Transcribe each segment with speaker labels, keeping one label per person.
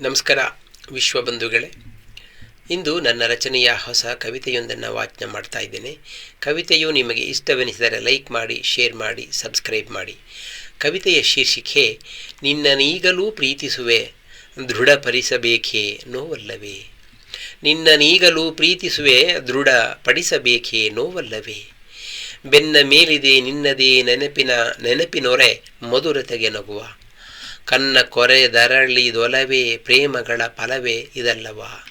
Speaker 1: ನಮಸ್ಕಾರ ವಿಶ್ವಬಂಧುಗಳೇ ಇಂದು ನನ್ನ ರಚನೆಯ ಹೊಸ ಕವಿತೆಯೊಂದನ್ನು ವಾಚನ ಮಾಡ್ತಾ ಇದ್ದೇನೆ. ಕವಿತೆಯು ನಿಮಗೆ ಇಷ್ಟವೆನಿಸಿದರೆ ಲೈಕ್ ಮಾಡಿ, ಶೇರ್ ಮಾಡಿ, ಸಬ್ಸ್ಕ್ರೈಬ್ ಮಾಡಿ. ಕವಿತೆಯ ಶೀರ್ಷಿಕೆ ನಿನ್ನನೀಗಲೂ ಪ್ರೀತಿಸುವೆ, ದೃಢಪಡಿಸಬೇಕೇ ನೋವಲ್ಲವೇ. ನಿನ್ನನೀಗಲೂ ಪ್ರೀತಿಸುವೆ, ದೃಢಪಡಿಸಬೇಕೇ ನೋವಲ್ಲವೇ. ಬೆನ್ನ ಮೇಲಿದೆ ನಿನ್ನದೇ ನೆನಪಿನ ನೆನಪಿನೊರೆ, ಮಧುರತೆಗೆ ನಗುವ. ಕನ್ನ ಕೊರೆದರಳಿದೊಲವೇ ಪ್ರೇಮಗಳ ಫಲವೇ ಇದಲ್ಲವಾ?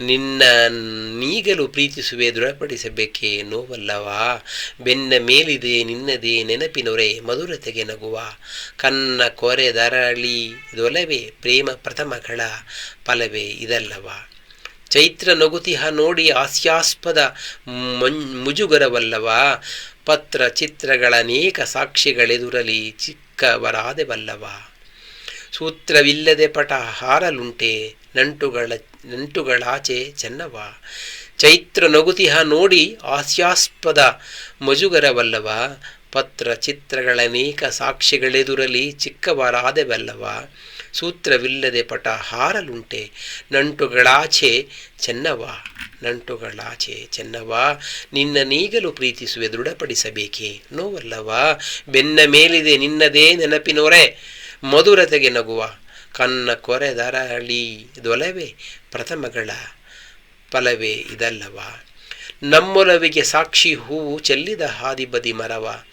Speaker 1: ನಿನ್ನ ನೀಗಲು ಪ್ರೀತಿಸುವೆ, ದೃಢಪಡಿಸಬೇಕೇ ನೋವಲ್ಲವಾ? ಬೆನ್ನ ಮೇಲಿದೆ, ನಿನ್ನದೇ ನೆನಪಿನೊರೆ, ಮಧುರತೆಗೆ ನಗುವ. ಕನ್ನ ಕೊರೆದರಳಿದೊಲವೇ ಪ್ರೇಮ ಪ್ರಥಮಗಳ ಫಲವೇ ಇದಲ್ಲವಾ? ಚೈತ್ರ ನಗುತಿಹ ನೋಡಿ ಹಾಸ್ಯಾಸ್ಪದ ಮುಜುಗರವಲ್ಲವಾ? ಪತ್ರ ಚಿತ್ರಗಳ ಅನೇಕ ಸಾಕ್ಷಿಗಳೆದುರಲಿ ಚಿಕ್ಕವರಾದೆವಲ್ಲವ ಸೂತ್ರವಿಲ್ಲದೆ ಪಟ ಹಾರಲುಂಟೆ, ನಂಟುಗಳ, ನಂಟುಗಳಾಚೆ ಚೆನ್ನವ. ಚೈತ್ರ ನಗುತಿಹ ನೋಡಿ ಹಾಸ್ಯಾಸ್ಪದ ಮಜುಗರವಲ್ಲವ ಪತ್ರ ಚಿತ್ರಗಳನೇಕ ಸಾಕ್ಷಿಗಳೆದುರಲಿ ಚಿಕ್ಕವರಾದೆವಲ್ಲವ ಸೂತ್ರವಿಲ್ಲದೆ ಪಟ ಹಾರಲುಂಟೆ. ನಂಟುಗಳಾಚೆ ಚೆನ್ನವ ನಂಟುಗಳಾಚೆ ಚೆನ್ನವ ನಿನ್ನ ನೀಗಲು ಪ್ರೀತಿಸುವೆ ದೃಢಪಡಿಸಬೇಕೆ. ನೋವಲ್ಲವಾ ಬೆನ್ನ ಮೇಲಿದೆ ನಿನ್ನದೇ ನೆನಪಿನೊರೆ. ಮಧುರತೆಗೆ ನಗುವ, ಕನ್ನ ಕೊರೆದರಳಿ ದೊಲವೆ ಪ್ರಥಮಗಳ ಫಲವೇ ಇದಲ್ಲವ ನಮ್ಮೊಲವಿಗೆ ಸಾಕ್ಷಿ ಹೂವು ಚೆಲ್ಲಿದ ಹಾದಿಬದಿ ಮರವ.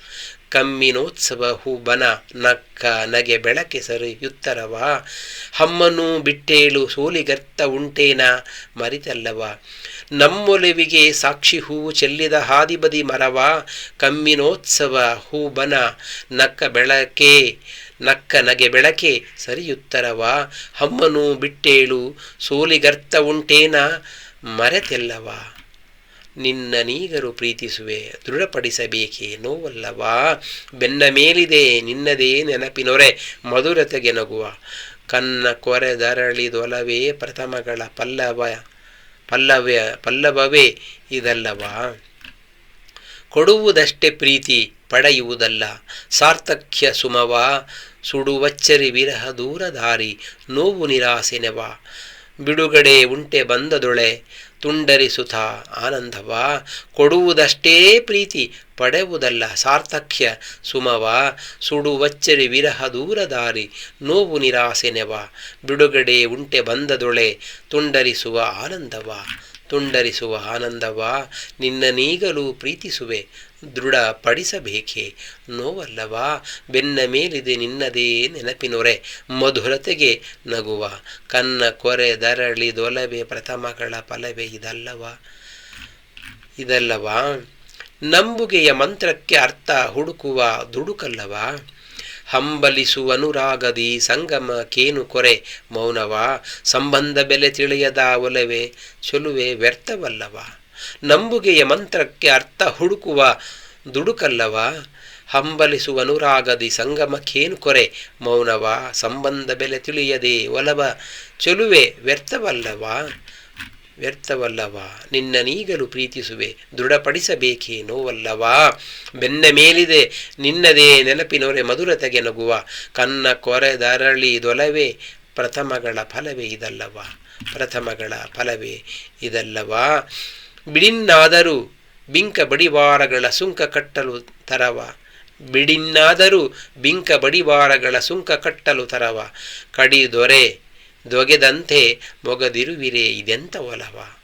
Speaker 1: ಕಮ್ಮಿನೋತ್ಸವ ಹೂ ಬನ ನಕ್ಕ ನಗೆ ಬೆಳಕೆ ಸರಿಯುತ್ತರವ? ಹಮ್ಮನು ಬಿಟ್ಟೇಳು ಸೋಲಿಗರ್ತ ಉಂಟೇನ? ಮರಿತಲ್ಲವ? ನಮ್ಮೊಲವಿಗೆ ಸಾಕ್ಷಿ ಹೂವು ಚೆಲ್ಲಿದ ಹಾದಿಬದಿ ಮರವ? ಕಮ್ಮಿನೋತ್ಸವ ಹೂ ಬನ ನಕ್ಕ ಬೆಳಕೆ, ನಕ್ಕ ನಗೆ ಬೆಳಕೆ ಸರಿಯುತ್ತರವ? ಹಮ್ಮನು ಬಿಟ್ಟೇಳು ಸೋಲಿಗರ್ತ ಉಂಟೇನ? ಮರೆತೆಲ್ಲವ? ನಿನ್ನ ನೀಗರು ಪ್ರೀತಿಸುವೆ, ದೃಢಪಡಿಸಬೇಕೇ ನೋವಲ್ಲವಾ? ಬೆನ್ನ ಮೇಲಿದೆ, ನಿನ್ನದೇ ನೆನಪಿನೊರೆ, ಮಧುರತೆಗೆ ನಗುವ. ಕನ್ನ ಕೊರೆದರಳಿದೊಲವೇ ಪ್ರಥಮಗಳ ಪಲ್ಲವ ಪಲ್ಲವ ಪಲ್ಲವವೇ ಇದಲ್ಲವಾ? ಕೊಡುವುದಷ್ಟೇ ಪ್ರೀತಿ, ಪಡೆಯುವುದಲ್ಲ. ಸಾರ್ಥಕ್ಯ ಸುಮವ, ಸುಡುವಚ್ಚರಿ ವಿರಹ ದೂರ ದಾರಿ ನೋವು. ನಿರಾಸೆನೆವ ಬಿಡುಗಡೆ ಉಂಟೆ ಬಂದದೊಳೆ ತುಂಡರಿಸುತ್ತ ಆನಂದವ. ಕೊಡುವುದಷ್ಟೇ ಪ್ರೀತಿ, ಪಡೆವುದಲ್ಲ ಸಾರ್ಥಕ್ಯ ಸುಮವ. ಸುಡುವಚ್ಚರಿ ವಿರಹ ದೂರ ದಾರಿ, ನೋವು ನಿರಾಸೆನೆವ ಬಿಡುಗಡೆ ಉಂಟೆ ಬಂದದೊಳೆ, ತುಂಡರಿಸುವ ಆನಂದವ. ತುಂಡರಿಸುವ ಆನಂದವ, ನಿನ್ನನೀಗಲೂ ಪ್ರೀತಿಸುವೆ. ದೃಢಪಡಿಸಬೇಕೇ ನೋವಲ್ಲವಾ? ಬೆನ್ನ ಮೇಲಿದೆ ನಿನ್ನದೇ ನೆನಪಿನೊರೆ. ಮಧುರತೆಗೆ ನಗುವ. ಕನ್ನ ಕೊರೆ ದರಳಿ ದೊಲವೆ ಪ್ರಥಮಗಳ ಫಲವೇ ಇದಲ್ಲವ? ಇದಲ್ಲವಾ? ನಂಬುಗೆಯ ಮಂತ್ರಕ್ಕೆ ಅರ್ಥ ಹುಡುಕುವ ದುಡುಕಲ್ಲವಾ? ಹಂಬಲಿಸುವನುರಾಗದಿ ಸಂಗಮ ಕೇನು ಕೊರೆ? ಮೌನವ? ಸಂಬಂಧ ಬೆಲೆ ತಿಳಿಯದ ಒಲವೆ? ಚೊಲುವೆ ವ್ಯರ್ಥವಲ್ಲವ? ನಂಬುಗೆಯ ಮಂತ್ರಕ್ಕೆ ಅರ್ಥ ಹುಡುಕುವ ದುಡುಕಲ್ಲವ? ಹಂಬಲಿಸುವನುರಾಗದಿ ಸಂಗಮಕ್ಕೇನು ಕೊರೆ? ಮೌನವ? ಸಂಬಂಧ ಬೆಲೆ ತಿಳಿಯದೆ ಒಲವ? ಚೆಲುವೆ ವ್ಯರ್ಥವಲ್ಲವ? ವ್ಯರ್ಥವಲ್ಲವ? ನಿನ್ನ ನೀಗಲು ಪ್ರೀತಿಸುವೆ, ದೃಢಪಡಿಸಬೇಕೇ ನೋವಲ್ಲವಾ? ಬೆನ್ನ ಮೇಲಿದೆ, ನಿನ್ನದೇ ನೆನಪಿನೊರೆ ಮಧುರತೆಗೆ ನಗುವ, ಕನ್ನ ಕೊರೆದರಳಿ ದೊಲವೇ, ಪ್ರಥಮಗಳ ಫಲವೇ ಇದಲ್ಲವ? ಪ್ರಥಮಗಳ ಫಲವೇ ಇದಲ್ಲವಾ? ಬಿಡಿನ್ನಾದರೂ ಬಿಂಕ ಬಡಿವಾರಗಳ ಸುಂಕ ಕಟ್ಟಲು ತರವ, ಬಿಡಿನ್ನಾದರೂ ಬಿಂಕ ಬಡಿವಾರಗಳ ಸುಂಕ ಕಟ್ಟಲು ತರವ, ಕಡಿ ದೊರೆ ದೊಗೆದಂತೆ ಮೊಗದಿರುವಿರೆ ಇದೆಂತ ಒಲವ?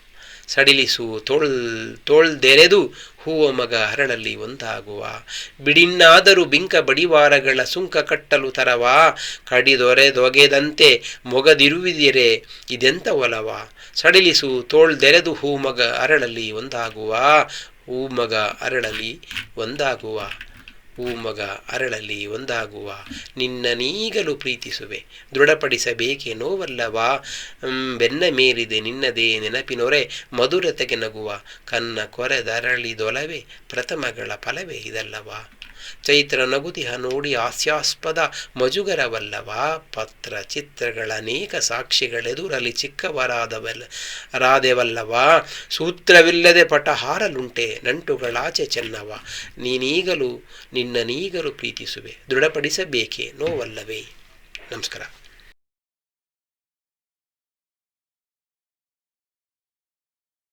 Speaker 1: ಸಡಿಲಿಸು, ತೋಳ್, ತೋಳ್ದೆರೆದು ಹೂವ ಮಗ ಹರಳಲ್ಲಿ ಒಂದಾಗುವ. ಬಿಡಿನ್ನಾದರೂ ಬಿಂಕ ಬಡಿವಾರಗಳ ಸುಂಕ ಕಟ್ಟಲು ತರವ. ಕಡಿದೊರೆ ದೊಗೆದಂತೆ ಮೊಗದಿರುವಿದಿರೆ ಇದೆಂತ ಒಲವ? ಸಡಿಲಿಸು, ತೋಳ್ದೆರೆದು ಹೂ ಮಗ ಅರಳಲ್ಲಿ ಒಂದಾಗುವ. ಹೂ ಮಗ ಅರಳಲಿ ಒಂದಾಗುವ. ಹೂ ಮಗ ಅರಳಲಿ ಒಂದಾಗುವ. ನಿನ್ನ ನೀಗಲು ಪ್ರೀತಿಸುವೆ. ದೃಢಪಡಿಸಬೇಕೆ ನೋವಲ್ಲವಾ? ಬೆನ್ನ ಮೇಲಿದೆ ನಿನ್ನದೇ ನೆನಪಿನೊರೆ. ಮಧುರತೆಗೆ ನಗುವ. ಕನ್ನ ಕೊರೆದರಳಿದೊಲವೇ. ಪ್ರಥಮಗಳ ಫಲವೇ ಇದಲ್ಲವಾ? ಚೈತ್ರ ನಗುತಿಹ ನೋಡಿ ಹಾಸ್ಯಾಸ್ಪದ ಮಜುಗರವಲ್ಲವ? ಪತ್ರ ಚಿತ್ರಗಳನೇಕ ಸಾಕ್ಷಿಗಳೆದುರಲಿ ಚಿಕ್ಕವರಾದವಲ್ಲ ರಾದೆವಲ್ಲವ? ಸೂತ್ರವಿಲ್ಲದೆ ಪಟ ಹಾರಲುಂಟೆ ನಂಟುಗಳಾಚೆ ಚೆನ್ನವ. ನೀನೀಗಲೂ ನಿನ್ನ ನೀಗಲು ಪ್ರೀತಿಸುವೆ. ದೃಢಪಡಿಸಬೇಕೆ? ನೋವಲ್ಲವೇ? ನಮಸ್ಕಾರ.